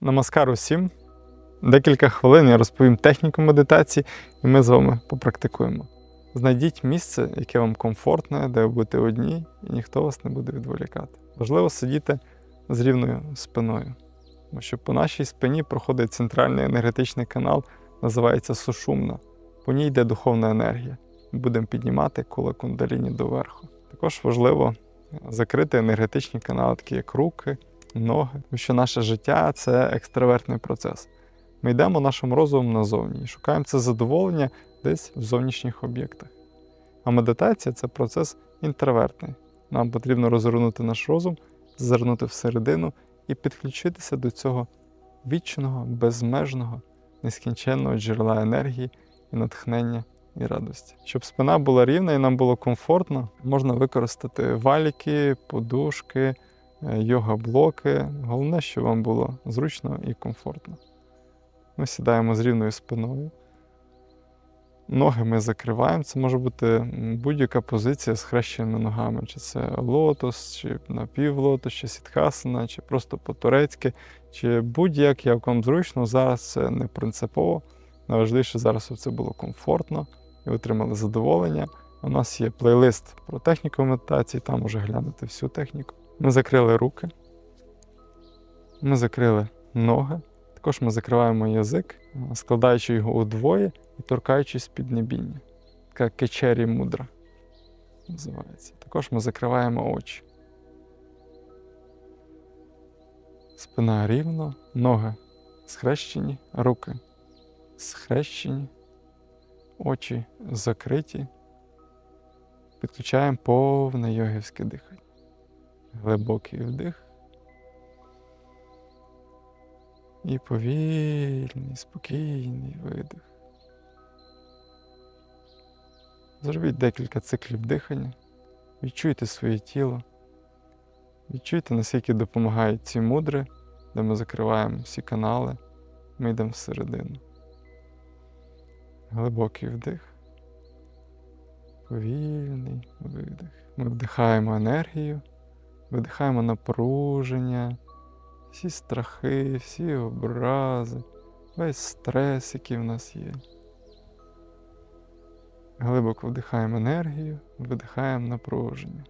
Намаскар усім. Декілька хвилин я розповім техніку медитації, і ми з вами попрактикуємо. Знайдіть місце, яке вам комфортне, де ви будете одні, і ніхто вас не буде відволікати. Важливо сидіти з рівною спиною, тому що по нашій спині проходить центральний енергетичний канал, називається сушумна. По ній йде духовна енергія. Ми будемо піднімати коло кундаліні доверху. Також важливо закрити енергетичні канали, такі як руки, ноги, тому що наше життя це екстравертний процес. Ми йдемо нашим розумом назовні і шукаємо це задоволення десь в зовнішніх об'єктах. А медитація це процес інтровертний. Нам потрібно розвернути наш розум, зазирнути всередину і підключитися до цього вічного, безмежного, нескінченного джерела енергії і натхнення і радості. Щоб спина була рівна і нам було комфортно, можна використати валіки, подушки, е, йога-блоки. Головне, щоб вам було зручно і комфортно. Ми сідаємо з рівною спиною. Ноги ми закриваємо. Це може бути будь-яка позиція з хрещеними ногами. Чи це лотос, чи напівлотос, чи сітхасана, чи просто по-турецьки, чи будь-як, як вам зручно. Зараз це не принципово. Найважливіше зараз, щоб це було комфортно і отримали задоволення. У нас є плейлист про техніку медитації, там може глянути всю техніку. Ми закрили руки, ми закрили ноги. Також ми закриваємо язик, е, складаючи його удвоє і торкаючись піднебіння. Така кечері мудра називається. Також ми закриваємо очі. Спина рівно, ноги схрещені, руки схрещені, очі закриті. Підключаємо повне йогівське дихання. Глибокий вдих. І повільний, спокійний видих. Зробіть декілька циклів дихання. Відчуйте своє тіло. Відчуйте, наскільки допомагають ці мудри, де ми закриваємо всі канали, ми йдемо всередину. Глибокий вдих. Повільний видих. Ми вдихаємо енергію, видихаємо напруження, всі страхи, всі образи, весь стрес, який в нас є. Глибоко вдихаємо енергію, видихаємо напруження.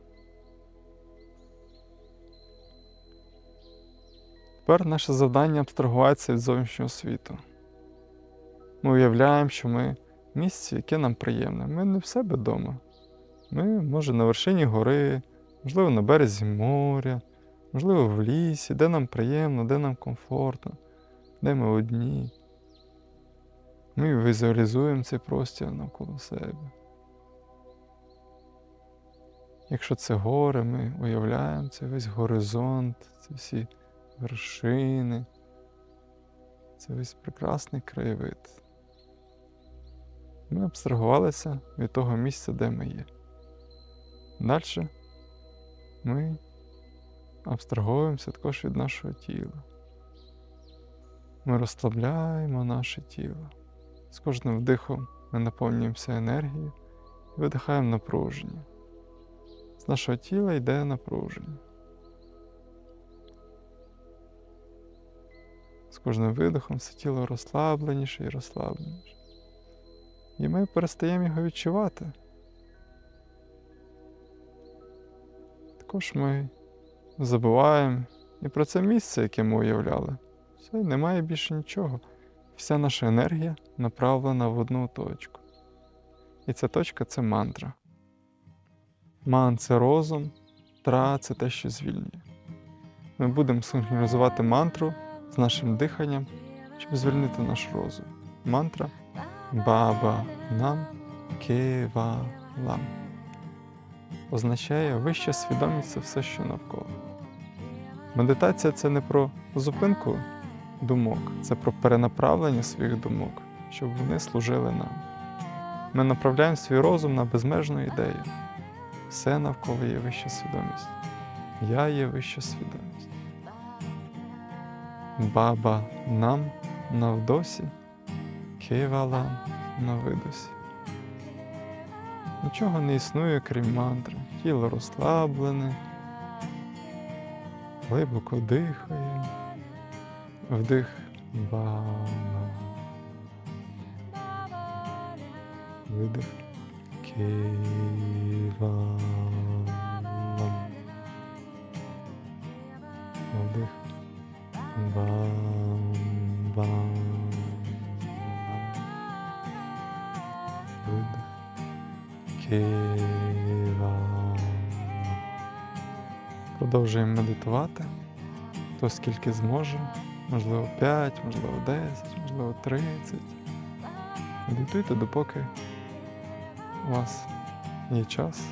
Тепер наше завдання абстрагуватися від зовнішнього світу. Ми уявляємо, що ми в місці, яке нам приємне. Ми не в себе вдома. Ми, може, на вершині гори, можливо, на березі моря, можливо, в лісі, де нам приємно, де нам комфортно, де ми одні. Ми візуалізуємо цей простір навколо себе. Якщо це гори, ми уявляємо цей весь горизонт, ці всі вершини, це весь прекрасний краєвид. Ми абстрагувалися від того місця, де ми є. Далі ми абстраговуємося також від нашого тіла. Ми розслабляємо наше тіло. З кожним вдихом ми наповнюємося енергією і видихаємо напруження. З нашого тіла йде напруження. З кожним видихом все тіло розслабленіше і розслабленіше. І ми перестаємо його відчувати. Також ми забуваємо і про це місце, яке ми уявляли. Все, немає більше нічого. Вся наша енергія направлена в одну точку. І ця точка це мантра. Ман це розум, тра це те, що звільнює. Ми будемо синхронізувати мантру з нашим диханням, щоб звільнити наш розум. Мантра Баба нам кевалам означає вища свідомість це все, що навколо. Медитація це не про зупинку думок, це про перенаправлення своїх думок, щоб вони служили нам. Ми направляємо свій розум на безмежну ідею. Все навколо є вища свідомість. Я є вища свідомість. Баба нам навдосі, кевалам на. Нічого не існує, крім мантри. Тіло розслаблене, Глибоко дихаємо. Вдих. Ба. Видих. Кива. Вдих. Бам. Бам. Кива. Продовжуємо медитувати. Хто скільки зможе. Можливо 5, можливо 10, можливо 30. Медитуйте, допоки у вас є час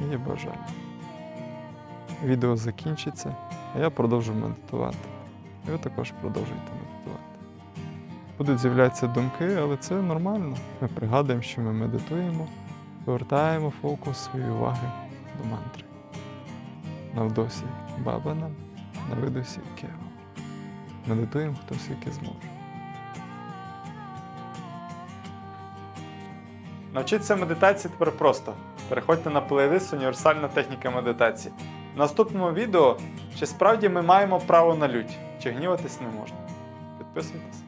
і є бажання. Відео закінчиться, а я продовжу медитувати. І ви також продовжуйте медитувати. Будуть з'являтися думки, але це нормально. Ми пригадуємо, що ми медитуємо, повертаємо фокус своєї уваги до мантри. Навдосі бабанам, на видосі кева. Медитуємо хто скільки зможе. Навчитися медитації тепер просто. Переходьте на плейлист Універсальна техніка медитації. В наступному відео, чи справді ми маємо право на лють, чи гніватись не можна. Підписуйтесь.